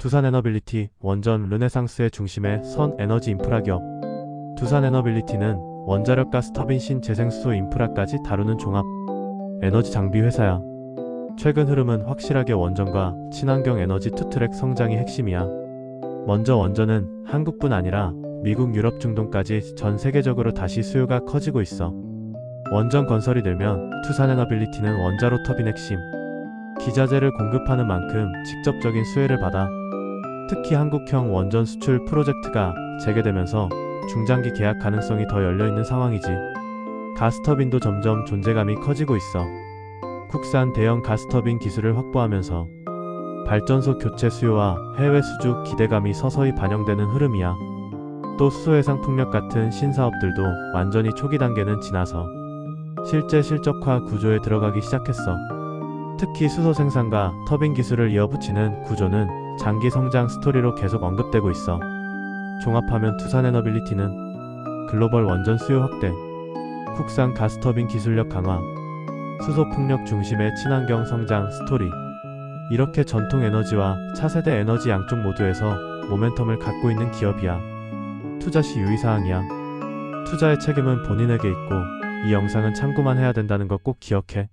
두산 에너빌리티 원전 르네상스의 중심의 선 에너지 인프라 기업. 두산 에너빌리티는 원자력 가스 터빈 신재생수소 인프라까지 다루는 종합 에너지 장비 회사야. 최근 흐름은 확실하게 원전과 친환경 에너지 투트랙 성장이 핵심이야. 먼저 원전은 한국뿐 아니라 미국, 유럽, 중동까지 전 세계적으로 다시 수요가 커지고 있어. 원전 건설이 늘면 투산 에너빌리티는 원자로 터빈 핵심, 기자재를 공급하는 만큼 직접적인 수혜를 받아 특히 한국형 원전 수출 프로젝트가 재개되면서 중장기 계약 가능성이 더 열려있는 상황이지. 가스터빈도 점점 존재감이 커지고 있어. 국산 대형 가스터빈 기술을 확보하면서 발전소 교체 수요와 해외 수주 기대감이 서서히 반영되는 흐름이야. 또 수소해상 풍력 같은 신사업들도 완전히 초기 단계는 지나서 실제 실적화 구조에 들어가기 시작했어. 특히 수소 생산과 터빈 기술을 이어붙이는 구조는 장기 성장 스토리로 계속 언급되고 있어. 종합하면 투산에너빌리티는 글로벌 원전 수요 확대, 국산 가스터빈 기술력 강화, 수소 풍력 중심의 친환경 성장 스토리. 이렇게 전통 에너지와 차세대 에너지 양쪽 모두에서 모멘텀을 갖고 있는 기업이야. 투자 시 유의사항이야. 투자의 책임은 본인에게 있고 이 영상은 참고만 해야 된다는 거꼭 기억해.